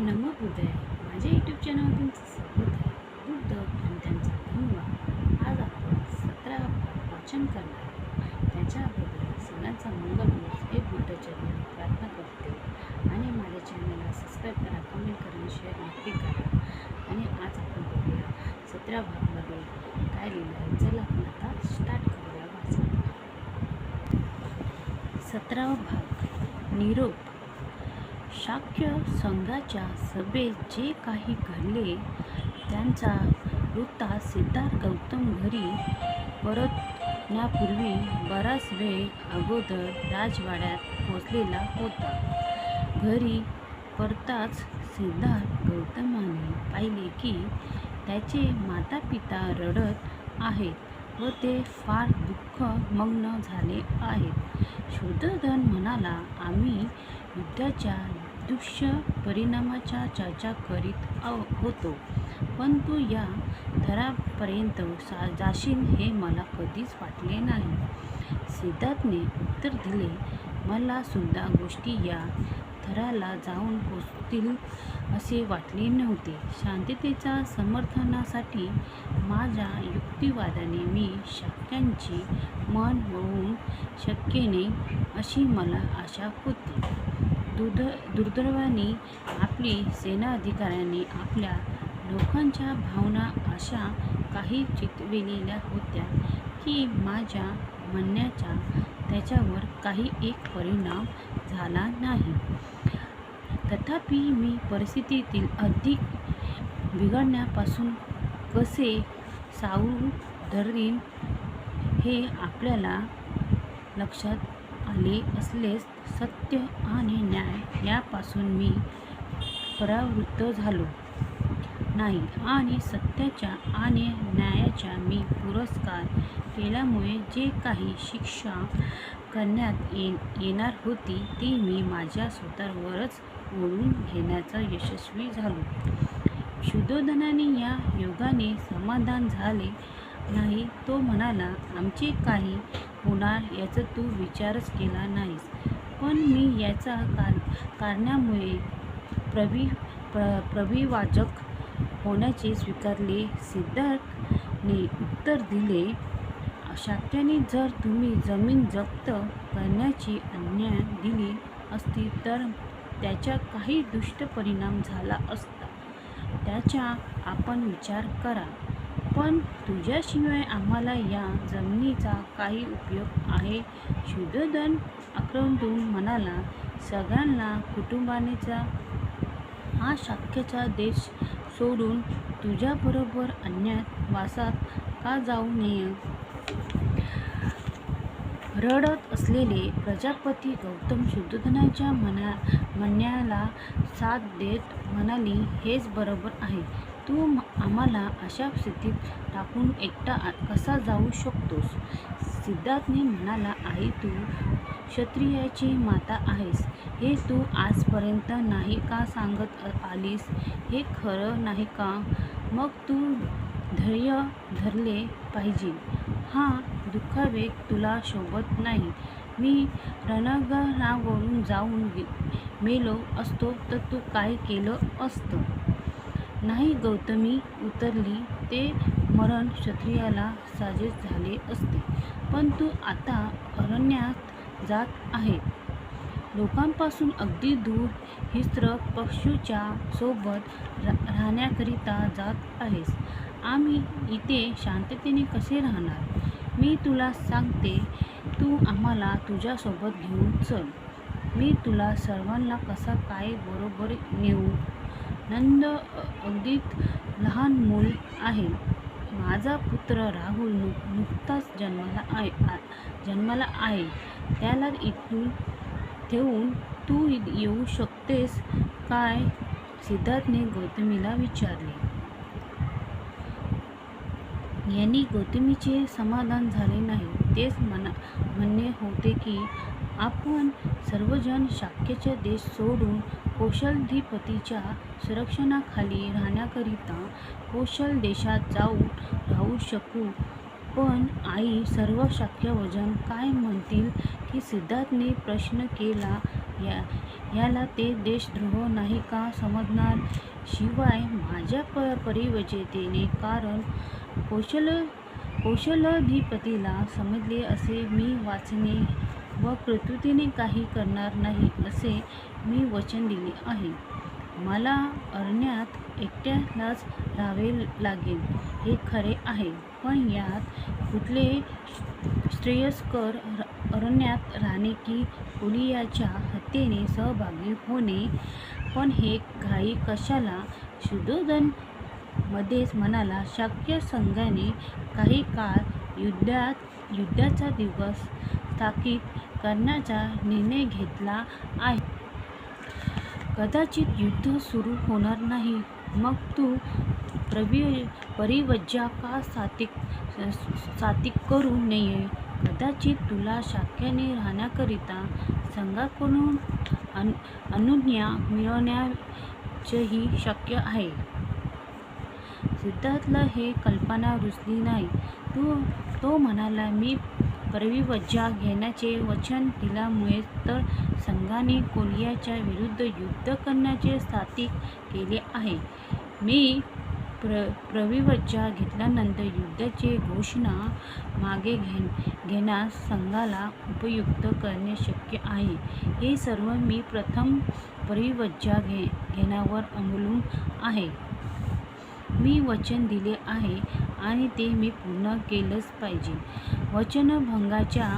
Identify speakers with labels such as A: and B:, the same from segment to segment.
A: नम उदय माझ्या यूट्यूब चॅनलवर तुमचं स्वागत आहे. बुद्ध आणि त्यांचा धन्यवाद आज आपण सतरा वाचन करणार त्याच्या अगोदर सगळ्यांचा मंगल हे बुद्ध चरणी प्रार्थना करते. आणि माझ्या चॅनलला सबस्क्राईब करा कमेंट करा शेअर नक्की करा. आणि आज आपण बघूया सतरा भागमध्ये काय लिहिलं आहे. चला आपण आता स्टार्ट करूया वाचन. सतरावा भाग. निरोप. शाक्य संघाच्या सभेत जे काही घडले त्यांचा वृत्ता सिद्धार्थ गौतम घरी परतण्यापूर्वी बराच वेळ अगोदर राजवाड्यात पोचलेला होता. घरी परताच सिद्धार्थ गौतमाने पाहिले की त्याचे मातापिता रडत आहेत व ते फार दुःखमग्न झाले आहेत. शोधधन म्हणाला आम्ही युद्धाच्या दुष्परिणामाच्या चर्चा करीत होतो. पण तू या थरापर्यंत सा जाशील हे मला कधीच वाटले नाही. सिद्धार्थने उत्तर दिले मला सुद्धा गोष्टी या थराला जाऊन पोचतील असे वाटले नव्हते. शांततेच्या समर्थनासाठी माझ्या युक्तिवादाने मी शाक्यांची मन होऊन शक्य नाही अशी मला आशा होती. दुर्द दुर्दैवाने आपली सेना अधिकाऱ्यांनी आपल्या लोकांच्या भावना अशा काही चितविलेल्या होत्या की माझ्या म्हणण्याचा त्याच्यावर काही एक परिणाम झाला नाही. तथापि मी परिस्थितीतील अधिक बिघडण्यापासून कसे सावधरीन हे आपल्याला लक्षात आले असलेच सत्य आणि न्याय यापासून मी परावृत्त झालो. नाही आणि सत्याच्या आणि न्यायाच्या मी पुरस्कार केल्यामुळे जे काही शिक्षा करण्यात ये येणार होती ती मी माझ्या स्वतःवरच ओढून घेण्याचा यशस्वी झालो. शुद्धोधनाने या योगाने समाधान झाले नाही तो म्हणाला आमचे काही होणार याचा तू विचारच केला नाहीस. पण मी याचा कार कारणामुळे प्रवी प्र प्रविवाचक होण्याचे स्वीकारले. सिद्धार्थने उत्तर दिले शाक्याने जर तुम्ही जमीन जप्त करण्याची आज्ञा दिली असती तर त्याचा काही दुष्ट परिणाम झाला असता. त्याचा आपण विचार करा. पण तुझ्याशिवाय आम्हाला या जमिनीचा काही उपयोग आहे. शुद्धोधन आक्रमून म्हणाला सगळ्यांना कुटुंबानेचा हा शाक्याचा देश सोडून तुझ्याबरोबर अन्यात वासात का जाऊ नये रडत असलेले प्रजापती गौतम शुद्धोधनाच्या मना म्हणण्याला साथ देत म्हणाली हेच बरोबर आहे. तू आम्हाला अशा स्थितीत टाकून एकटा कसा जाऊ शकतोस? सिद्धार्थने म्हणाला आई तू क्षत्रियाची माता आहेस. हे तू आजपर्यंत नाही का सांगत आलीस? हे खरं नाही का? मग तू धैर्य धरले पाहिजे. हा दुःखावेग तुला शोभत नाही. मी रणगणावरून जाऊन मेलो असतो तर तू काय केलं असतं? नाही गौतमी उतरली ते मरण क्षत्रियाला साजेच झाले असते. पण तू आता अरण्यात जात आहे. लोकांपासून अगदी दूर हिस्त्र पक्षूच्या सोबत रा राहण्याकरिता जात आहेस. आम्ही इथे शांततेने कसे राहणार? मी तुला सांगते तू आम्हाला तुझ्यासोबत घेऊन चल. मी तुला सर्वांना कसा काय बरोबर नेऊ? नंद अगदीच लहान मूल आहे. माझा पुत्र राहुल नु नुकताच जन्माला आहे जन्माला आहे. त्याला इथून ठेवून तू येऊ शकतेस काय? सिद्धार्थने गौतमीला विचारले. यांनी गौतमीचे समाधान झाले नाही. तेच मना म्हणणे होते की आपण सर्वजण शाक्याचा देश सोडून कौशलधिपतीच्या संरक्षणाखाली राहण्याकरिता कौशल देशात जाऊन राहू शकू. पण आई सर्व शाक्यवजन काय म्हणतील की सिद्धार्थने प्रश्न केला या याला ते देशद्रोह नाही का समजणार? शिवाय माझ्या प परिवजेतेने कारण कौशल कौशलाधिपतीला समजले असे मी वाचने व प्रकृतीने काही करणार नाही असे मी वचन दिले आहे. मला अरण्यात एकट्यालाच राहावे लागेल हे खरे आहे. पण यात कुठले श्रेयस्कर अरण्यात राहणे की कुलियाच्या हत्येने सहभागी होणे? पण हे घाई कशाला? शुद्धोधन मध्येच म्हणाला शाक्य संघाने काही काळ युद्धात युद्धाचा दिवस स्थापित करण्याचा निर्णय घेतला आहे. कदाचित युद्ध सुरू होणार नाही. मग तू प्रवि परिवज्जा का सातिक सातिक करू नये? कदाचित तुला शाक्याने राहण्याकरिता संघाकडून अन अनुज्ञा मिळवण्याचेही शक्य आहे. सिद्धार्थला हे कल्पना रुचली नाही. तू तो म्हणाला मी परिवज्जा घेण्याचे वचन दिल्यामुळे तर संघाने कोलियाच्या विरुद्ध युद्ध करण्याचे स्थापित केले आहे. मी प्र प्रविवज्जा घेतल्यानंतर युद्धाची घोषणा मागे घे घेण्यास संघाला उपयुक्त करणे शक्य आहे. हे सर्व मी प्रथम परिवज्जा घे घेण्यावर अवलंबून आहे. मी वचन दिले आहे आणि ते मी पूर्ण केलंच पाहिजे. वचनभंगाच्या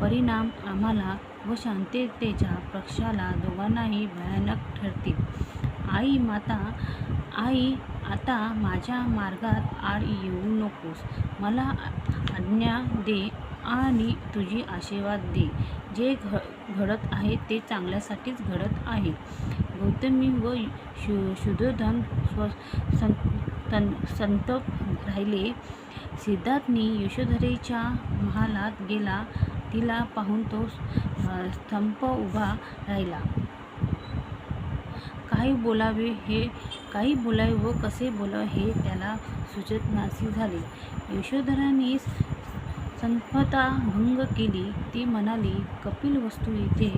A: परिणाम आम्हाला व शांततेच्या पक्षाला दोघांनाही भयानक ठरतील. आई माता आई आता माझ्या मार्गात आड येऊ नकोस. मला आज्ञा दे आणि तुझी आशीर्वाद दे. जे घ घडत आहे ते चांगल्यासाठीच घडत आहे. गौतमी व शु शुद्धोधन स्व सं तन संतप राहिले. सिद्धार्थनी यशोधरेच्या महालात गेला. तिला पाहून तो स्तंभ उभा राहिला. काही बोलावे हे काही बोलावे व कसे बोलावे हे त्याला सुचत नासी झाले. यशोधराने संपता भंग केली. ती म्हणाली कपिल वस्तू येथे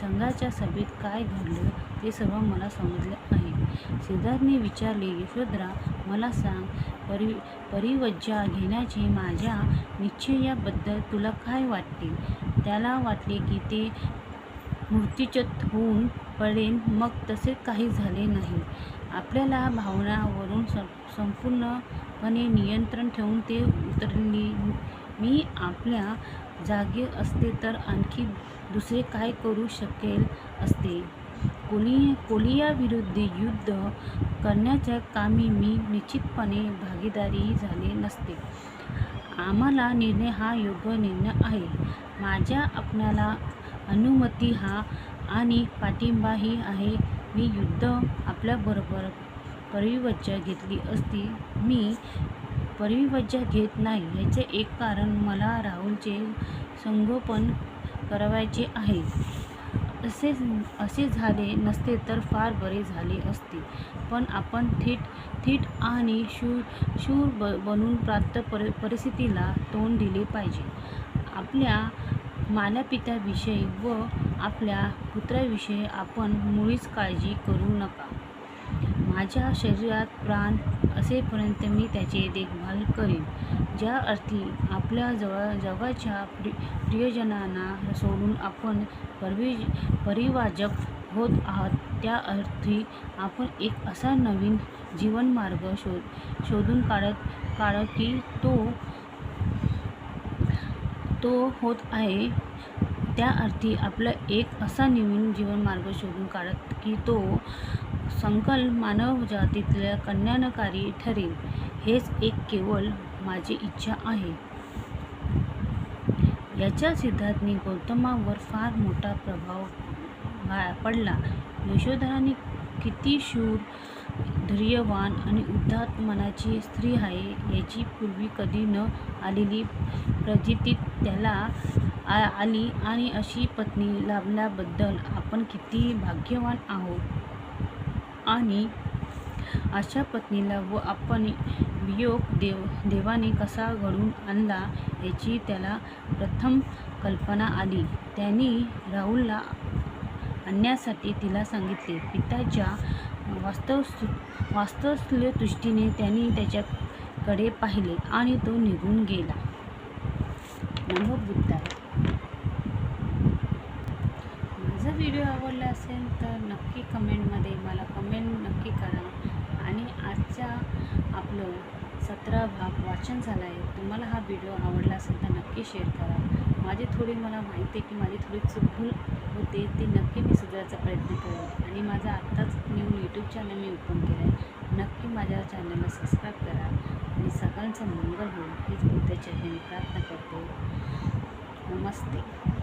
A: संघाच्या सभेत काय घडलं? ते सर्व मला समजले आहे सिद्धार्थने विचारले यशोधरा मला सांग परि परिवज्जा घेण्याचे माझ्या निश्चयाबद्दल तुला काय वाटते? त्याला वाटले की ते मूर्तिच्युत होऊन पडेन मग तसे काही झाले नाही. आपल्याला भावनावरून संपूर्णपणे नियंत्रण ठेवून ते उतरली. मी आपल्या जागी असते तर आणखी दुसरे काय करू शकेल असते? कोली कोलियाविरुद्ध युद्ध करण्याच्या कामी मी निश्चितपणे भागीदारी झाले नसते. आम्हाला निर्णय हा योग्य निर्णय आहे. माझ्या आपणाला अनुमती हा आणि पाठिंबाही आहे. मी युद्ध आपल्याबरोबर परिवज्जा घेतली असती. मी परिवज्जा घेत नाही याचे एक कारण मला राहुलचे संगोपन करावायचे आहे. असे असे झाले नसते तर फार बरे झाले असते. पण आपण थीट थीट आणि शूर शूर ब बनून प्राप्त परि परिस्थितीला तोंड दिले पाहिजे. आपल्या मातापित्याविषयी व आपल्या पुत्राविषयी आपण मुळीच काळजी करू नका. माझ्या शरीरात प्राण असेपर्यंत मी त्याची देखभाल करेन. ज्या अर्थी आपल्या जवळ जवळच्या प्रि प्रियजनांना सोडून आपण परिवि परिवाजक होत आहात त्या अर्थी आपण एक असा नवीन जीवनमार्ग शोध शोधून काढत काढत की तो तो होत आहे. त्या अर्थी आपला एक असा नवीन जीवनमार्ग शोधून काढत की तो संकल्प मानव जातीतल्या कल्याणकारी ठरेल हेच एक केवळ माझी इच्छा आहे. याच्या सिद्धार्थनी गौतमावर फार मोठा प्रभाव पडला. यशोधराने किती शूर धैर्यवान आणि उद्धात मनाची स्त्री आहे याची पूर्वी कधी न आलेली प्रजितीत त्याला आली आणि अशी पत्नी लाभल्याबद्दल आपण किती भाग्यवान आहोत? आणि अशा पत्नीला व आपण वियोग देव देवाने कसा घडून आणला याची त्याला प्रथम कल्पना आली. त्यांनी राहुलला आणण्यासाठी तिला सांगितले. पित्याच्या वास्तव वास्तवस्थ दृष्टीने त्यांनी त्याच्याकडे पाहिले आणि तो निघून गेला. नमो बुद्धाय. माझा व्हिडिओ आवडला असेल तर नक्की कमेंटमध्ये मला कमेंट नक्की करा. आणि आजच्या आपलं सतरा भाग वाचन झालं आहे तुम्हाला हा व्हिडिओ आवडला असेल तर नक्की शेअर करा. माझी थोडी मला माहिती आहे की माझी थोडी चुकभूल होते ती नक्की मी सुधारायचा प्रयत्न करेन. आणि माझा आत्ताच न्यू यूट्यूब चॅनल मी ओपन केलं आहे नक्की माझ्या चॅनलला सबस्क्राईब करा. आणि सगळ्यांचं मंगल होईल हीच बुद्धाच्या मी प्रार्थना करते. नमस्ते.